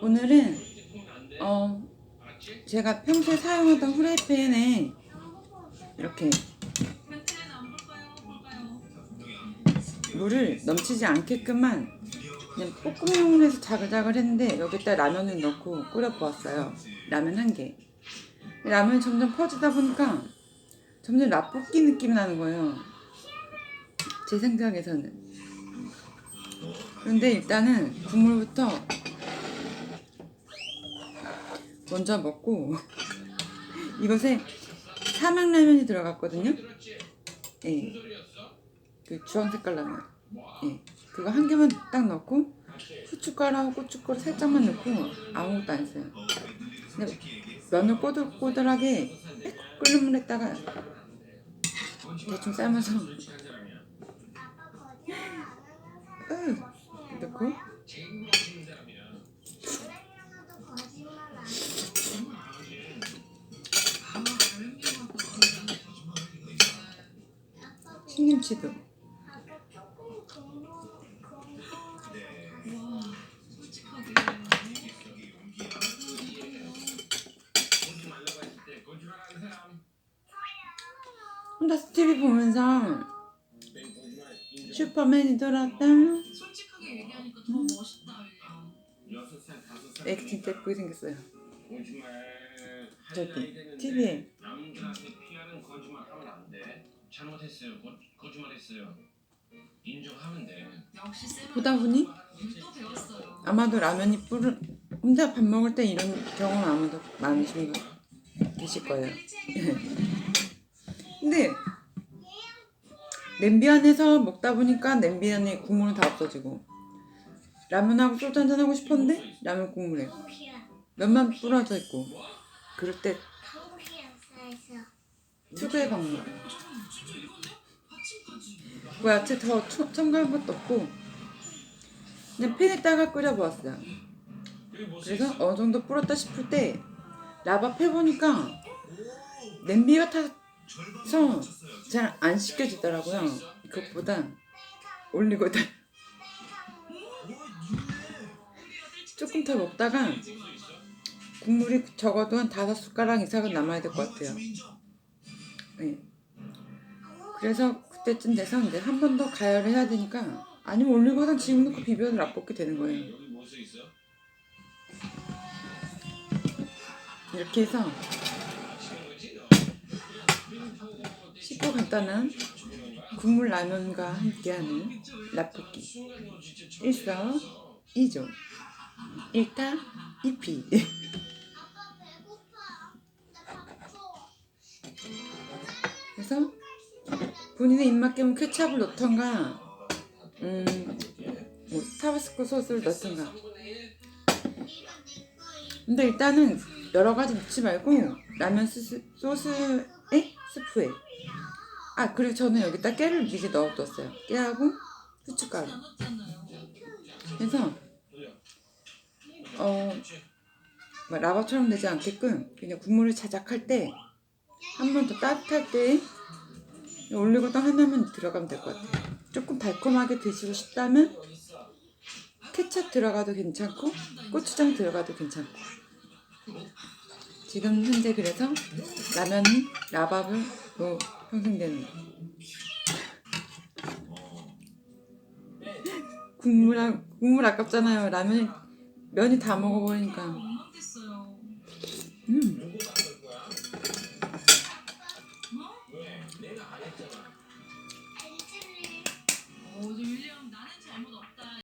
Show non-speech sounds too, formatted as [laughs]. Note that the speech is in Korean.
오늘은 어 제가 평소에 사용하던 후라이팬에 이렇게 물을 넘치지 않게끔만 그냥 볶음용으로 해서 자글자글 했는데 여기다 라면을 넣고 끓여 부었어요. 라면 한 개. 라면이 점점 퍼지다 보니까 점점 라볶이 느낌이 나는 거예요. 제 생각에서는. 그런데 일단은 국물부터 먼저 먹고 [laughs] 이것에 삼양라면이 들어갔거든요. 예. 그 주황 색깔 라면. 예. 그거 한 개만 딱 넣고 후춧가루하고 고춧가루 살짝만 넣고 아무것도 안 했어요. 근데 면을 꼬들꼬들하게 끓는 물에다가 대충 삶아서 으, 넣고 신 김치도 혼자 TV 보면서 슈퍼맨이 돌아왔다 솔직하게 얘기하니까 더 멋있다. 애기 진짜 예쁘게 생겼어요 저기, TV에. 돼. 잘못했어요. 거, 거짓말했어요. 인정하면 돼. 역시 쌤은 보다 보니 또 배웠어요. 아마도 라면이 뿌른 혼자 밥 먹을 때 이런 경험 아마도 많으신 분 계실 거예요 [laughs] 근데 냄비 안에서 먹다 보니까 냄비 안에 국물은 다 없어지고 라면하고 소주 한잔 하고 싶었는데 라면 국물에 면만 뿌려져 있고 그럴 때 특유의 방법 뭐 야채 더 첨- 첨가한 것도 없고. 그냥 팬에다가 끓여 보았어요. 그래서 어느 정도 불었다 싶을 때 라바 펴보니까 냄비가 타서 잘안 씻겨지더라고요. 그것보다 올리고다 조금 더 먹다가 국물이 적어도 한 다섯 숟가락 이상은 남아야 될 것 같아요. 네. 그래서 그때쯤 돼서 이제 한 번 더 가열을 해야 되니까 아니면 올리고당 지금 넣고 비벼도 라볶이 되는 거예요. 뭐? 이렇게 해서 쉽고 간단한 국물 라면과 함께하는 라볶이 일석이조. 일타 이피 본인의 입맛대면 케찹을 넣던가 음 뭐 타바스코 소스를 넣던가. 근데 일단은 여러 가지 넣지 말고 라면 소스, 소스에 스프에. 아 그리고 저는 여기다 깨를 미리 넣어뒀어요. 깨하고 후춧가루. 그래서 어막 라바처럼 되지 않게끔 그냥 국물을 자작할 때 한 번 더 따뜻할 때 올리고당 하나만 들어가면 될 것 같아요. 조금 달콤하게 드시고 싶다면 케첩 들어가도 괜찮고 고추장 들어가도 괜찮고. 지금 현재 그래서 라면이 라밥으로 형성되는 거 국물 아, 국물 아깝잖아요. 라면이 면이 다 먹어버리니까. 음